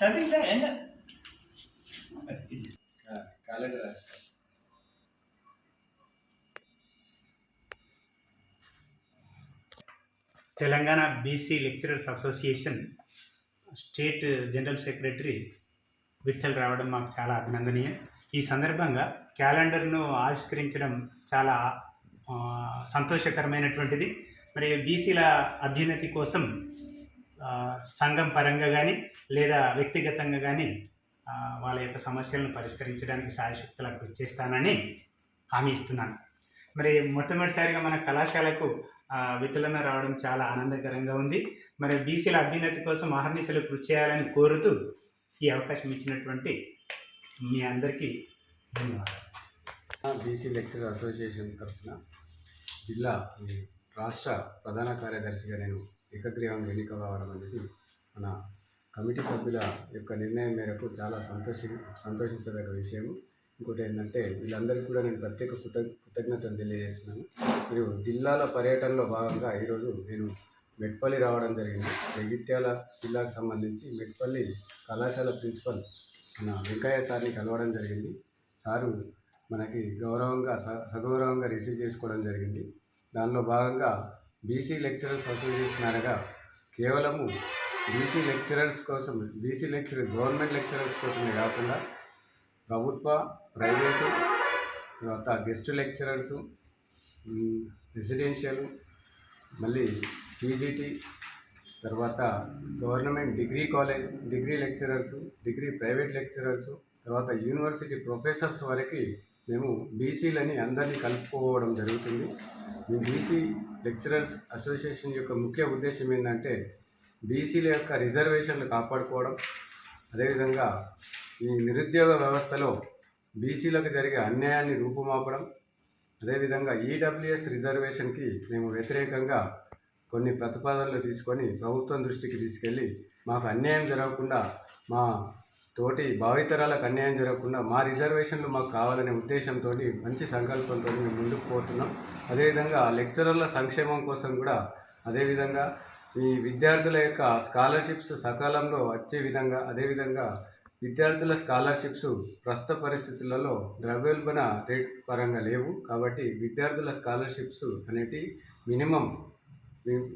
చదివితే ఎన్న? Telangana BC lecturers association state general secretary Vithal రావడం మాకు చాలా అభినందనీయం. ఈ సందర్భంగా క్యాలెండర్ను ఆవిష్కరించడం చాలా సంతోషకరమైనటువంటిది. మరి బీసీల అభ్యున్నతి కోసం సంఘం పరంగా కానీ లేదా వ్యక్తిగతంగా కానీ వాళ్ళ యొక్క సమస్యలను పరిష్కరించడానికి సాయశక్తులకు కృషి చేస్తానని హామీ ఇస్తున్నాను. మరి మొట్టమొదటిసారిగా మన కళాశాలకు వితులన రావడం చాలా ఆనందకరంగా ఉంది. మరి బీసీల అభ్యున్నతి కోసం ఆహర్నిశలు కృషి చేయాలని కోరుతూ ఈ అవకాశం ఇచ్చినటువంటి మీ అందరికీ ధన్యవాదాలు. బీసీ లెక్చరర్ అసోసియేషన్ తరఫున జిల్లా రాష్ట్ర ప్రధాన కార్యదర్శిగా నేను ఏకగ్రీవంగా ఎన్నిక కావడం అనేది మన కమిటీ సభ్యుల యొక్క నిర్ణయం మేరకు చాలా సంతోషి సంతోషించదగ్గ విషయం ఇంకోటి ఏంటంటే వీళ్ళందరికీ కూడా నేను ప్రత్యేక కృత కృతజ్ఞతలు తెలియజేస్తున్నాను. మరియు జిల్లాల పర్యటనలో భాగంగా ఈరోజు నేను మెట్పల్లి రావడం జరిగింది. జగిత్యాల జిల్లాకు సంబంధించి మెట్పల్లి కళాశాల ప్రిన్సిపల్ మన వెంకయ్య సార్ని కలవడం జరిగింది. సారు మనకి గౌరవంగా స- సగౌరవంగా రిసీవ్ చేసుకోవడం జరిగింది. దానిలో భాగంగా బీసీ లెక్చరర్స్ అసోసియేషన్ అనగా కేవలము బీసీ లెక్చరర్స్ కోసం బీసీ లెక్చరర్ గవర్నమెంట్ లెక్చరర్స్ కోసమే కాకుండా ప్రభుత్వ ప్రైవేటు తర్వాత గెస్ట్ లెక్చరర్సు రెసిడెన్షియల్ మళ్ళీ పీజీటీ తర్వాత government degree college degree lecturers degree private lecturers తర్వాత యూనివర్సిటీ ప్రొఫెసర్స్ వరకు మేము బీసీలని అందరినీ కలుపుకోవడం జరుగుతుంది. ఈ బీసీ లెక్చరర్స్ అసోసియేషన్ యొక్క ముఖ్య ఉద్దేశం ఏంటంటే బీసీల యొక్క రిజర్వేషన్లు కాపాడుకోవడం. అదేవిధంగా ఈ నిరుద్యోగ వ్యవస్థలో బీసీలకు జరిగే అన్యాయాన్ని రూపుమాపడం. అదేవిధంగా ఈడబ్ల్యూఎస్ రిజర్వేషన్కి మేము వ్యతిరేకంగా కొన్ని ప్రతిపాదనలు తీసుకొని ప్రభుత్వం దృష్టికి తీసుకెళ్ళి మాకు అన్యాయం జరగకుండా మా తోటి భావితరాలకు అన్యాయం జరగకుండా మా రిజర్వేషన్లు మాకు కావాలనే ఉద్దేశంతో మంచి సంకల్పంతో మేము ముందుకు పోతున్నాం. అదేవిధంగా లెక్చరర్ల సంక్షేమం కోసం కూడా అదేవిధంగా ఈ విద్యార్థుల యొక్క స్కాలర్షిప్స్ సకాలంలో వచ్చే విధంగా అదేవిధంగా విద్యార్థుల స్కాలర్షిప్స్ ప్రస్తుత పరిస్థితులలో ద్రవ్యోల్బణ రేట్ పరంగా లేవు. కాబట్టి విద్యార్థుల స్కాలర్షిప్స్ అనేటి మినిమం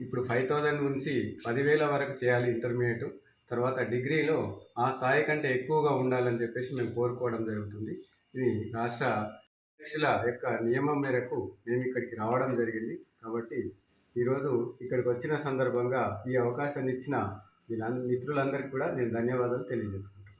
ఇప్పుడు ఫైవ్ థౌజండ్ నుంచి పదివేల వరకు చేయాలి ఇంటర్మీడియట్. తర్వాత డిగ్రీలో ఆ స్థాయి కంటే ఎక్కువగా ఉండాలని చెప్పేసి మేము కోరుకోవడం జరుగుతుంది. ఇది రాష్ట్ర అధ్యక్షుల యొక్క నియమం మేరకు మేము ఇక్కడికి రావడం జరిగింది. కాబట్టి ఈరోజు ఇక్కడికి వచ్చిన సందర్భంగా ఈ అవకాశాన్ని ఇచ్చిన మీ మిత్రులందరికీ కూడా నేను ధన్యవాదాలు తెలియజేసుకుంటాను